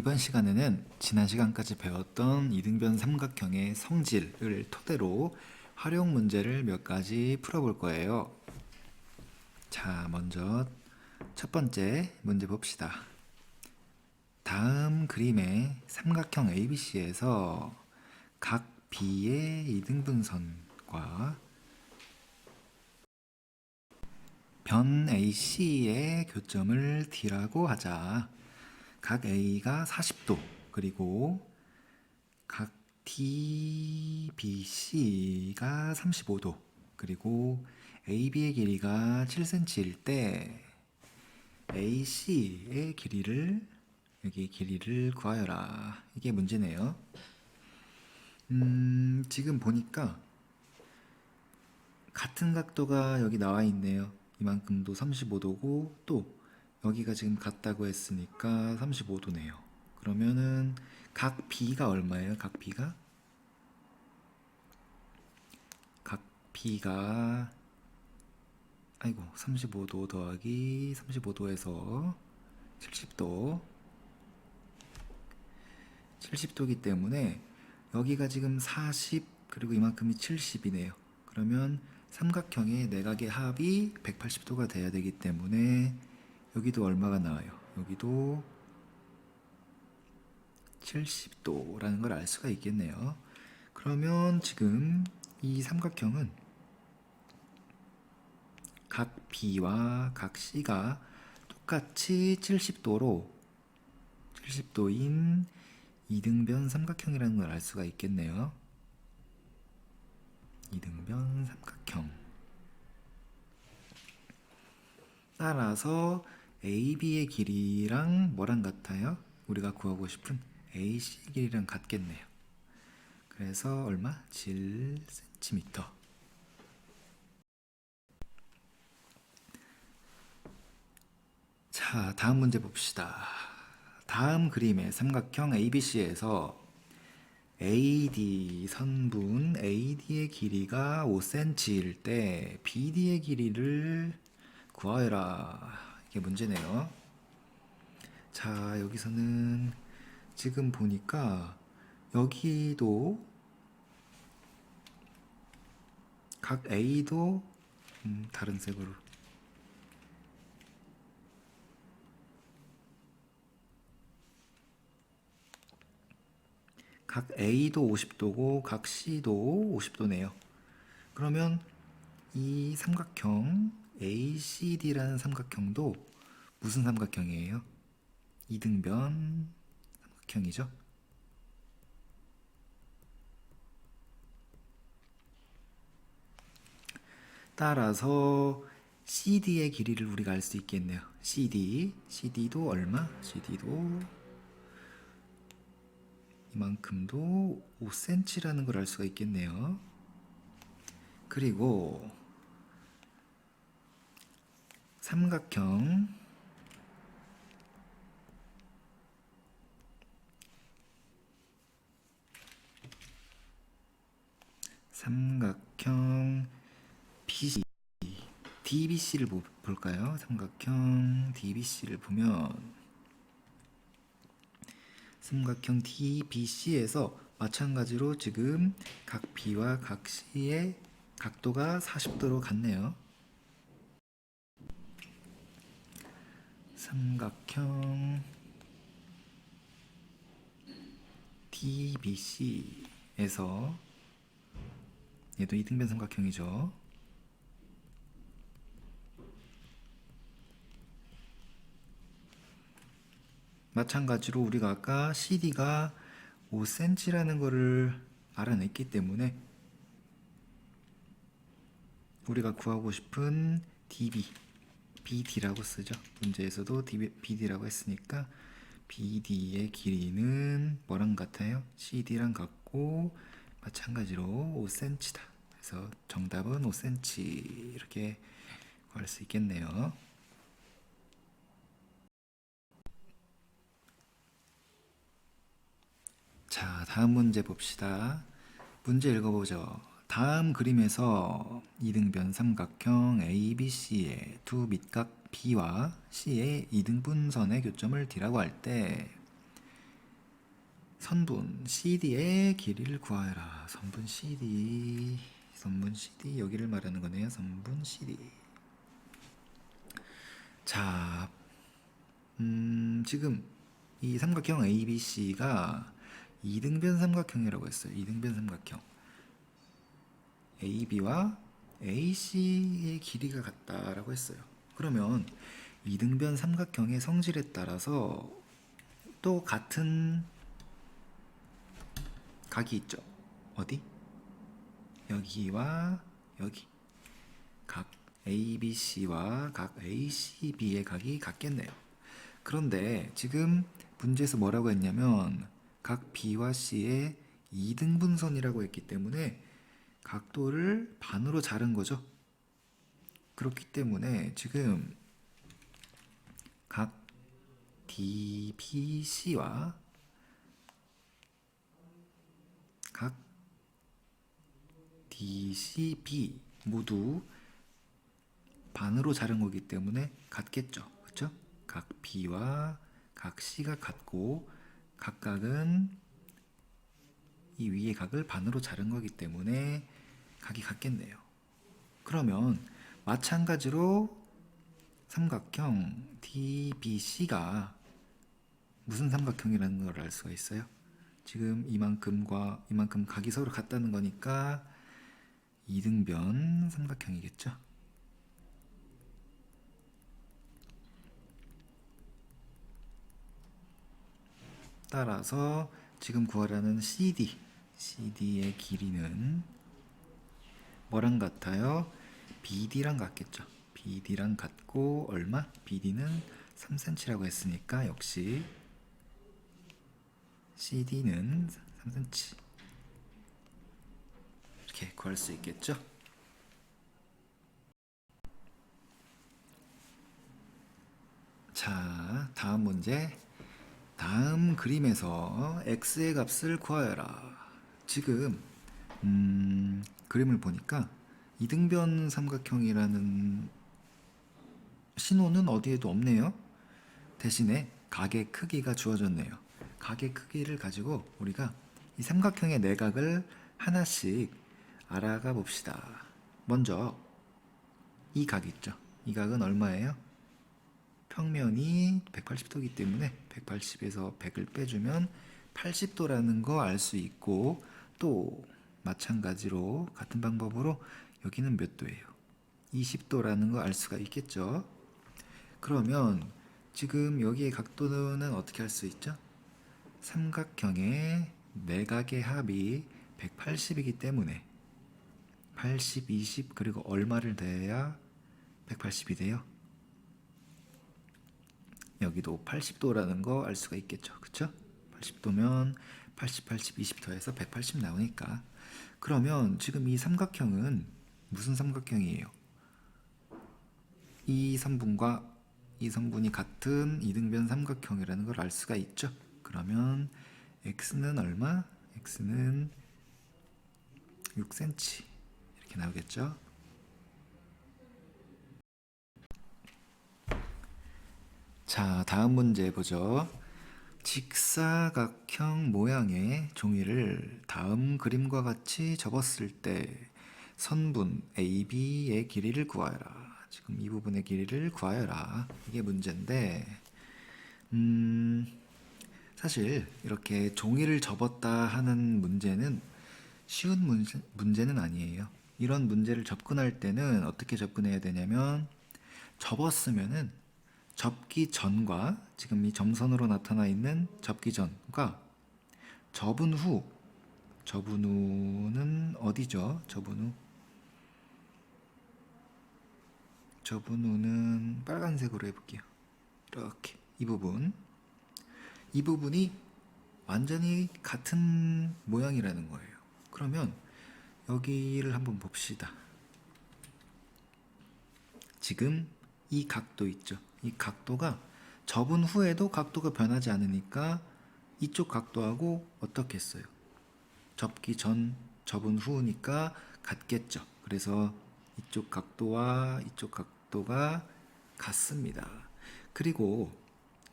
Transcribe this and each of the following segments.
이번 시간에는 지난 시간까지 배웠던 이등변 삼각형의 성질을 토대로 활용 문제를 몇 가지 풀어볼 거예요. 자, 먼저 첫 번째 문제 봅시다. 다음 그림의 삼각형 ABC에서 각 B의 이등분선과 변 AC의 교점을 D라고 하자. 각 A가 40도, 그리고 각 DBC가 35도, 그리고 AB의 길이가 7cm일 때 AC의 길이를 여기 길이를 구하여라. 이게 문제네요. 음, 지금 보니까 같은 각도가 여기 나와 있네요. 이만큼도 35도고 또 여기가 지금 같다고 했으니까 35도네요. 그러면은 각 B가 얼마예요? 각 B가? 각 B가 아이고 35도 더하기 35도에서 70도 70도기 때문에 여기가 지금 40 그리고 이만큼이 70이네요. 그러면 삼각형의 내각의 합이 180도가 돼야 되기 때문에 여기도 얼마가 나와요? 여기도 70도라는 걸 알 수가 있겠네요. 그러면 지금 이 삼각형은 각 B와 각 C가 똑같이 70도로 70도인 이등변 삼각형이라는 걸 알 수가 있겠네요. 이등변 삼각형. 따라서 AB의 길이랑 뭐랑 같아요? 우리가 구하고 싶은 AC 길이랑 같겠네요. 그래서 얼마? 7cm. 자, 다음 문제 봅시다. 다음 그림의 삼각형 ABC에서 AD 선분 AD의 길이가 5cm일 때 BD의 길이를 구하여라. 이게 문제네요. 자, 여기서는 지금 보니까 여기도 각 A도 음, 다른 색으로 각 A도 50도고 각 C도 50도네요. 그러면 이 삼각형 ACD라는 삼각형도 무슨 삼각형이에요? 이등변 삼각형이죠. 따라서 CD의 길이를 우리가 알 수 있겠네요. CD, CD도 얼마? CD도 이만큼도 5cm라는 걸 알 수가 있겠네요. 그리고 삼각형 삼각형 BC DBC를 볼까요? 삼각형 DBC를 보면 삼각형 DBC에서 마찬가지로 지금 각 B와 각 C의 각도가 40도로 같네요. 삼각형 DBC에서 얘도 이등변 삼각형이죠. 마찬가지로 우리가 아까 CD가 5cm라는 거를 알아냈기 때문에 우리가 구하고 싶은 DB, BD라고 쓰죠. 문제에서도 BD라고 했으니까 BD의 길이는 뭐랑 같아요? CD랑 같고 마찬가지로 5cm다. 그래서 정답은 5cm 이렇게 구할 수 있겠네요. 자, 다음 문제 봅시다. 문제 읽어보죠. 다음 그림에서 이등변 삼각형 ABC의 두 밑각 B와 C의 이등분선의 교점을 D라고 할 때 선분 CD의 길이를 구하여라. 선분 CD, 선분 CD 여기를 말하는 거네요. 선분 CD. 자, 음, 지금 이 삼각형 ABC가 이등변 삼각형이라고 했어요. 이등변 삼각형. AB와 AC의 길이가 같다라고 했어요. 그러면 이등변 삼각형의 성질에 따라서 또 같은 각이 있죠. 어디? 여기와 여기. 각 ABC와 각 ACB의 각이 같겠네요. 그런데 지금 문제에서 뭐라고 했냐면 각 B와 C의 이등분선이라고 했기 때문에 각도를 반으로 자른 거죠. 그렇기 때문에 지금 각 DBC와 각 DCB 모두 반으로 자른 거기 때문에 같겠죠. 그렇죠? 각 B와 각 C가 같고 각각은 이 위의 각을 반으로 자른 거기 때문에 각이 같겠네요. 그러면 마찬가지로 삼각형 DBC가 무슨 삼각형이라는 걸 알 수가 있어요? 지금 이만큼과 이만큼 각이 서로 같다는 거니까 이등변 삼각형이겠죠? 따라서 지금 구하라는 CD, CD의 길이는 뭐랑 같아요? BD랑 같겠죠. BD랑 같고 얼마? BD는 3cm라고 했으니까 역시 CD는 3cm 이렇게 구할 수 있겠죠. 자, 다음 문제. 다음 그림에서 x의 값을 구하여라. 지금 음, 그림을 보니까 이등변 삼각형이라는 신호는 어디에도 없네요. 대신에 각의 크기가 주어졌네요. 각의 크기를 가지고 우리가 이 삼각형의 내각을 하나씩 알아가 봅시다. 먼저 이 각 있죠. 이 각은 얼마예요? 평면이 180도이기 때문에 180에서 100을 빼주면 80도라는 거 알 수 있고 또 마찬가지로 같은 방법으로 여기는 몇 도예요? 20도라는 거 알 수가 있겠죠. 그러면 지금 여기의 각도는 어떻게 할 수 있죠? 삼각형의 내각의 합이 180이기 때문에 80, 20 그리고 얼마를 더해야 180이 돼요? 여기도 80도라는 거 알 수가 있겠죠. 그쵸? 80도면 80, 80, 20 더해서 180 나오니까. 그러면 지금 이 삼각형은 무슨 삼각형이에요? 이 선분과 이 선분이 같은 이등변 삼각형이라는 걸 알 수가 있죠. 그러면 x는 얼마? x는 6cm 이렇게 나오겠죠. 자, 다음 문제 보죠. 직사각형 모양의 종이를 다음 그림과 같이 접었을 때 선분 AB의 길이를 구하여라. 지금 이 부분의 길이를 구하여라. 이게 문제인데, 음, 사실 이렇게 종이를 접었다 하는 문제는 쉬운 문제, 문제는 아니에요. 이런 문제를 접근할 때는 어떻게 접근해야 되냐면 접었으면은 접기 전과 지금 이 점선으로 나타나 있는 접기 전과 접은 후 접은 후는 어디죠? 접은 후 접은 후는 빨간색으로 해볼게요. 이렇게 이 부분 이 부분이 완전히 같은 모양이라는 거예요. 그러면 여기를 한번 봅시다. 지금 이 각도 있죠. 이 각도가 접은 후에도 각도가 변하지 않으니까 이쪽 각도하고 어떻게 했어요? 접기 전, 접은 후니까 같겠죠. 그래서 이쪽 각도와 이쪽 각도가 같습니다. 그리고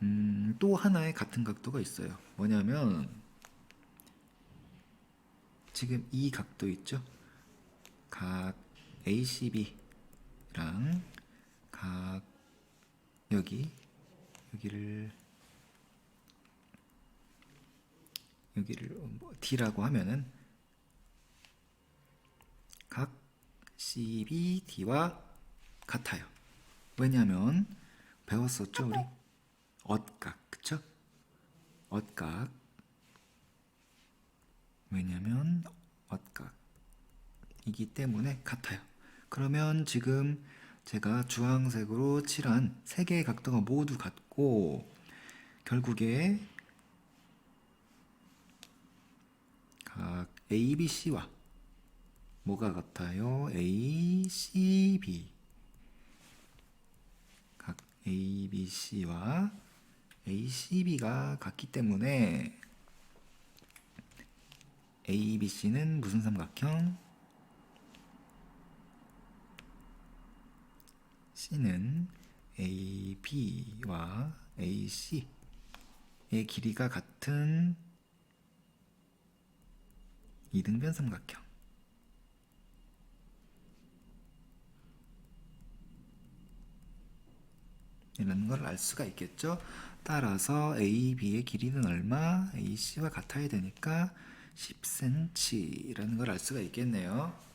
음, 또 하나의 같은 각도가 있어요. 뭐냐면 지금 이 각도 있죠? 각 ACB랑 각 여기 여기를 여기를 뭐 D라고 하면은 각 CBD와 같아요. 왜냐하면 배웠었죠 우리 엇각 그쵸? 엇각 왜냐면 엇각이기 때문에 같아요. 그러면 지금 제가 주황색으로 칠한 세 개의 각도가 모두 같고 결국에 각 ABC와 뭐가 같아요? ACB 각 ABC와 ACB가 같기 때문에 ABC는 무슨 삼각형? C는 AB와 AC의 길이가 같은 이등변 삼각형. 이라는 걸알 수가 있겠죠. 따라서 AB의 길이는 얼마? AC와 같아야 되니까 10cm라는 걸 알 수가 있겠네요.